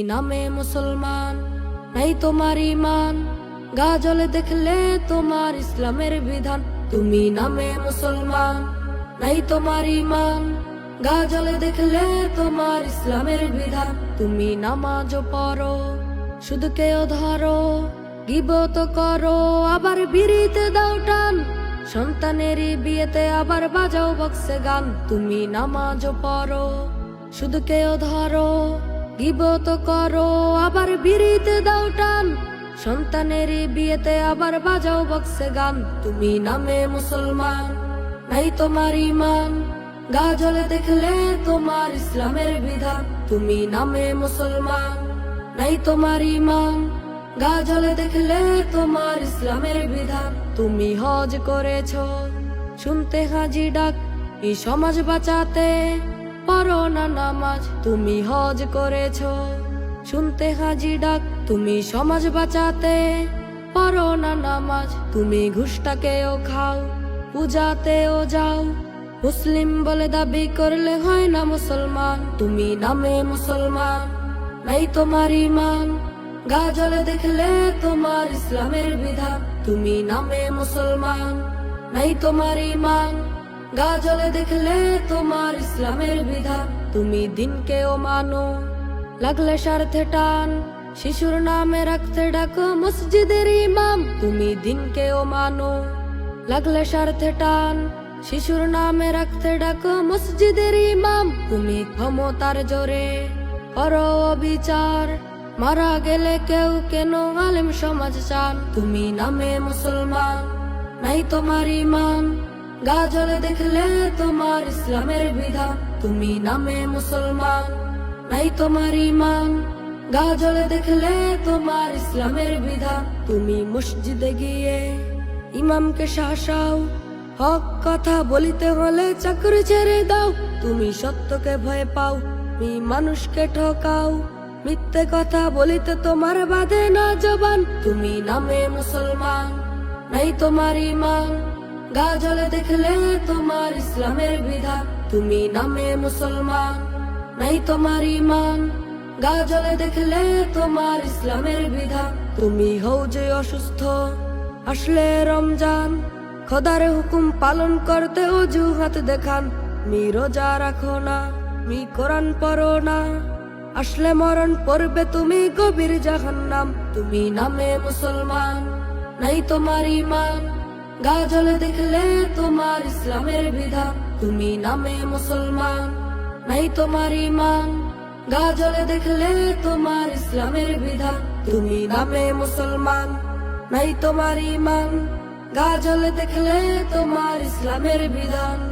নামে মুসলমান, নাই তোমার ইমান গা জলে দেখলে তোমার ইসলামের বিধান। তুমি নামে মুসলমান, নাই তোমার ইমান গা জলে দেখলে তোমার ইসলামের বিধান। তুমি নামাজ পড়ো কেউ ধরো, গিবত করো, আবার বিড়িতে দাও টান। সন্তানেরই বিয়েতে আবার বাজাও বক্সে গান। তুমি নামাজ পড়ো কেউ ধরো গিবত করো, আবার বিড়িতে দাও টান। সন্তানেরই বিয়েতে আবার বাজাও বক্সে গান। তুমি নামে মুসলমান, নাই তোমার ইমান। গা জলে দেখলে তোমার ইসলামের বিধান। তুমি নামে মুসলমান, নাই তোমার ইমান। গা জলে দেখলে তোমার ইসলামের বিধান। তুমি হজ করেছ, শুনতে হাজি ডাক, এই সমাজ বাঁচাতে। পড়ো না নামাজ তুমি হজ করেছ। শুনতে হাজি ডাক, তুমি সমাজ বাঁচাতে। পড়ো না নামাজ, তুমি ঘুষটাকেও খাও, পূজাতেও যাও। মুসলিম বলে দাবি করলে হয় না মুসলমান, তুমি নামে মুসলমান, নাই তোমার ইমান। গা জলে দেখলে তোমার ইসলামের বিধান, তুমি নামে মুসলমান, নাই তোমার ইমান। গা জলে দেখলে তোমার ইসলামের বিধান তুমি দিনকেও মানো, লাগলে স্বার্থে টান। শিশুর নামে রাখতে ডাকো মসজিদের ইমাম। তুমি দিনকেও মানো, লাগলে স্বার্থে টান। শিশুর নামে রাখতে ডাকো মসজিদের ইমাম। তুমি ক্ষমতার জোরে করো বিচার মারা গেলে কেউ কেন আলেম সমাজ চান? তুমি নামে মুসলমান, নাই তোমার ইমান। গা জলে দেখলে তোমার ইসলামের বিধান তুমি নামে মুসলমান, নাই তোমার ইমান গা জলে দেখলে তোমার ইসলামের বিধান তুমি মসজিদে গিয়ে ইমামকে শাসাও। হক কথা বলিতে হলে চাকরি ছেড়ে দাও। তুমি সত্যকে ভয় পাও, তুমি মানুষকে ঠকাও। মিথ্যে কথা বলিতে তোমার বাদে না জবান। তুমি নামে মুসলমান, নাই তোমার ইমান গা জলে দেখলে তোমার ইসলামের বিধান। তুমি নামে মুসলমান, নাই তোমার ইমান গা জলে দেখলে তোমার ইসলামের বিধান। তুমি হও যে অসুস্থ, আসলে রমজান। খোদার হুকুম পালন করতে অজুহাত দেখান। মি রোজা রাখো না মি কোরআন পড়ো না। আসলে মরণ পড়বে তুমি গভীর জাহান্নাম। তুমি নামে মুসলমান, নাই তোমার ইমান গা জলে দেখলে তোমার ইসলামের বিধান। তুমি নামে মুসলমান, নাই তোমার ইমান গাজল দেখলে তোমার ইসলামের বিধান। তুমি নামে মুসলমান, নাই তোমার ইমান গাজল দেখলে তোমার ইসলামের বিধান।